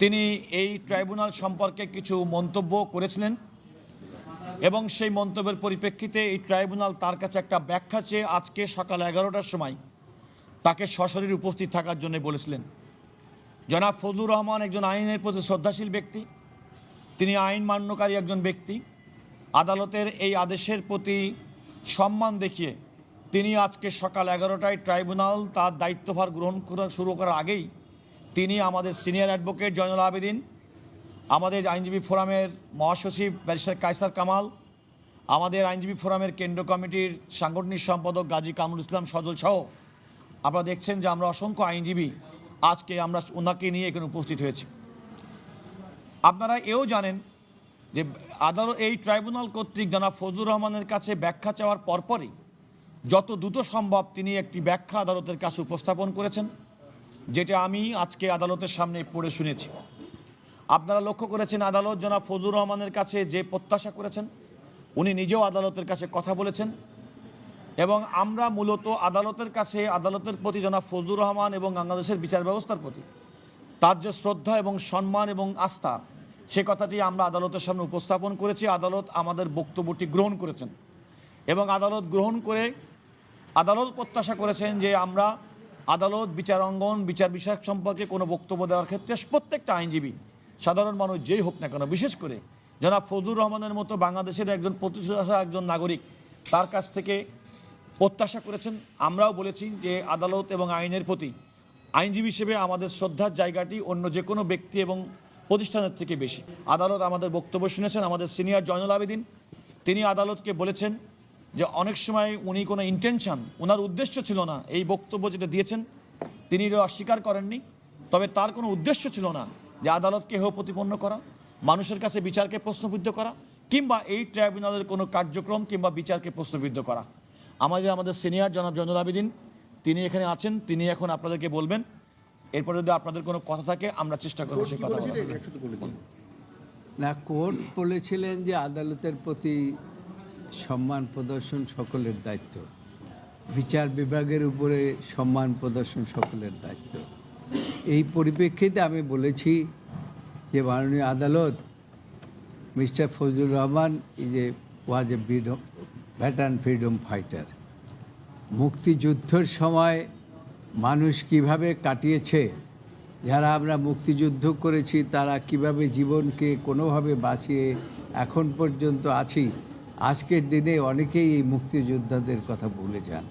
তিনি এই ট্রাইব্যুনাল সম্পর্কে কিছু মন্তব্য করেছিলেন এবং সেই মন্তব্যের পরিপ্রেক্ষিতে এই ট্রাইব্যুনাল তার কাছে একটা ব্যাখ্যা চেয়ে আজকে সকাল এগারোটার সময় তাকে সশরীর উপস্থিত থাকার জন্য বলেছিলেন। জনাব ফজলুর রহমান একজন আইনের প্রতি শ্রদ্ধাশীল ব্যক্তি, তিনি আইন মান্যকারী একজন ব্যক্তি। আদালতের এই আদেশের প্রতি সম্মান দেখিয়ে তিনি আজকে সকাল এগারোটায় ট্রাইব্যুনাল তার দায়িত্বভার গ্রহণ করা শুরু করার আগেই তিনি আমাদের সিনিয়র অ্যাডভোকেট জয়নুল আবেদিন, আমাদের আইনজীবী ফোরামের মহাসচিব ব্যারিস্টার কায়সার কামাল, আমাদের আইনজীবী ফোরামের কেন্দ্র কমিটির সাংগঠনিক সম্পাদক গাজী কামরুল ইসলাম সজল সহ। আপনারা দেখছেন যে আমরা অসংখ্য আইনজীবী আজকে আমরা ওনাকে নিয়ে এখানে উপস্থিত হয়েছি। আপনারা এও জানেন যে আদালত এই ট্রাইব্যুনাল কর্তৃক জানা ফজলুর রহমানের কাছে ব্যাখ্যা চাওয়ার পরপরই যত দ্রুত সম্ভব তিনি একটি ব্যাখ্যা আদালতের কাছে উপস্থাপন করেছেন। যেটা আমি আজকে আদালতের সামনে পড়ে শুনেছি। আপনারা লক্ষ্য করেছেন আদালত জনাব ফজলুর রহমানের কাছে যে প্রত্যাশা করেছেন, উনি নিজেও আদালতের কাছে কথা বলেছেন এবং আমরা মূলত আদালতের কাছে, আদালতের প্রতি জনাব ফজলুর রহমান এবং বাংলাদেশের বিচার ব্যবস্থার প্রতি তার যে শ্রদ্ধা এবং সম্মান এবং আস্থা, সে কথাটি আমরা আদালতের সামনে উপস্থাপন করেছি। আদালত আমাদের বক্তব্যটি গ্রহণ করেছেন এবং আদালত গ্রহণ করে আদালত প্রত্যাশা করেছেন যে আমরা আদালত, বিচার অঙ্গন, বিচার বিষয়ক সম্পর্কে কোনো বক্তব্য দেওয়ার ক্ষেত্রে প্রত্যেকটা আইনজীবী, সাধারণ মানুষ যেই হোক না কেন, বিশেষ করে জনাব ফজলুর রহমানের মতো বাংলাদেশের একজন প্রতিষ্ঠা একজন নাগরিক, তার কাছ থেকে প্রত্যাশা করেছেন। আমরাও বলেছি যে আদালত এবং আইনের প্রতি আইনজীবী হিসেবে আমাদের শ্রদ্ধার জায়গাটি অন্য যে কোনো ব্যক্তি এবং প্রতিষ্ঠানের থেকে বেশি। আদালত আমাদের বক্তব্য শুনেছেন, আমাদের সিনিয়র জয়নুল আবেদিন, তিনি আদালতকে বলেছেন যে অনেক সময় উনি কোনো ইন্টেনশন ওনার উদ্দেশ্য ছিল না এই বক্তব্য যেটা দিয়েছেন তিনি অস্বীকার করেননি। তবে তার কোনো উদ্দেশ্য ছিল না যে আদালতকে হেয় প্রতিপন্ন করা, মানুষের কাছে বিচারকে প্রশ্নবিদ্ধ করা, কিংবা এই ট্রাইব্যুনালের কোনো কার্যক্রম কিংবা বিচারকে প্রশ্নবিদ্ধ করা। আমাদের আমাদের সিনিয়র জনাব জয়নুল আবেদিন, তিনি এখানে আছেন, তিনি এখন আপনাদেরকে বলবেন। এরপরে যদি আপনাদের কোনো কথা থাকে, আমরা চেষ্টা করব সেই কথা। না কোর্ট বলেছিলেন যে আদালতের প্রতি সম্মান প্রদর্শন সকলের দায়িত্ব। বিচার বিভাগের উপরে সম্মান প্রদর্শন সকলের দায়িত্ব। এই পরিপ্রেক্ষিতে আমি বলেছি যে মাননীয় আদালত mister Fazlur Rahman is a, was a freedom, veteran freedom fighter. মুক্তিযুদ্ধের সময় মানুষ কীভাবে কাটিয়েছে, যারা আমরা মুক্তিযুদ্ধ করেছি, তারা কীভাবে জীবনকে কোনোভাবে বাঁচিয়ে এখন পর্যন্ত আছি আজকের দিনে অনেকেই এই মুক্তিযোদ্ধাদের কথা ভুলে যান।